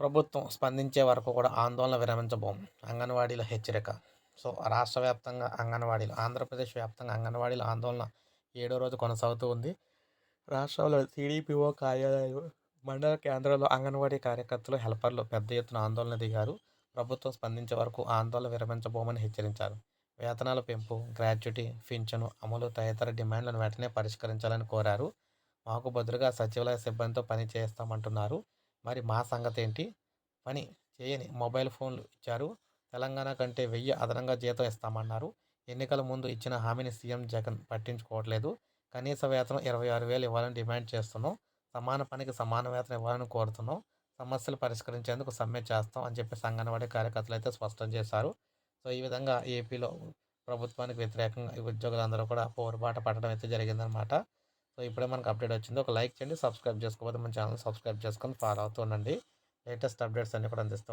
ప్రభుత్వం స్పందించే వరకు కూడా ఆందోళన విరమించబోం. అంగన్వాడీల హెచ్చరిక. సో రాష్ట్ర వ్యాప్తంగా అంగన్వాడీలు ఆంధ్రప్రదేశ్ వ్యాప్తంగా అంగన్వాడీల ఆందోళన ఏడో రోజు కొనసాగుతూ ఉంది. రాష్ట్రంలో టీడీపీఓ కార్యాలయాలు మండల కేంద్రంలో అంగన్వాడీ కార్యకర్తలు హెల్పర్లు పెద్ద ఎత్తున ఆందోళన దిగారు. ప్రభుత్వం స్పందించే వరకు ఆందోళన విరమించబోమని హెచ్చరించారు. వేతనాల పెంపు గ్రాడ్యుటీ పింఛను అమలు తదితర డిమాండ్లను వెంటనే పరిష్కరించాలని కోరారు. మాకు బదులుగా సచివాలయ సిబ్బందితో పని చేస్తామంటున్నారు. మరి మా సంగతి ఏంటి పని చేయని మొబైల్ ఫోన్లు ఇచ్చారు. తెలంగాణ కంటే వెయ్యి అదనంగా జీతం ఇస్తామన్నారు. ఎన్నికల ముందు ఇచ్చిన హామీని సీఎం జగన్ పట్టించుకోవట్లేదు. కనీస వేతనం ఇరవై ఆరు వేలు ఇవ్వాలని డిమాండ్ చేస్తున్నాం. సమాన పనికి సమాన వేతనం ఇవ్వాలని కోరుతున్నాం. సమస్యలు పరిష్కరించేందుకు సమ్మె చేస్తాం అని చెప్పి సంగనవాడి కార్యకర్తలు అయితే స్పష్టం చేశారు. సో ఈ విధంగా ఏపీలో ప్రభుత్వానికి వ్యతిరేకంగా ఉద్యోగులందరూ కూడా పోరుబాట పడడం అయితే జరిగిందనమాట సో ఇప్పుడే మనకు అప్డేట్ వచ్చింది. ఒక లైక్ చేయండి సబ్స్క్రైబ్ చేసుకోకపోతే మన ఛానల్ సబ్స్క్రైబ్ చేసుకొని ఫాలో అవుతూ ఉండండి. లేటెస్ట్ అప్డేట్స్ అన్నీ కూడా అందిస్తూ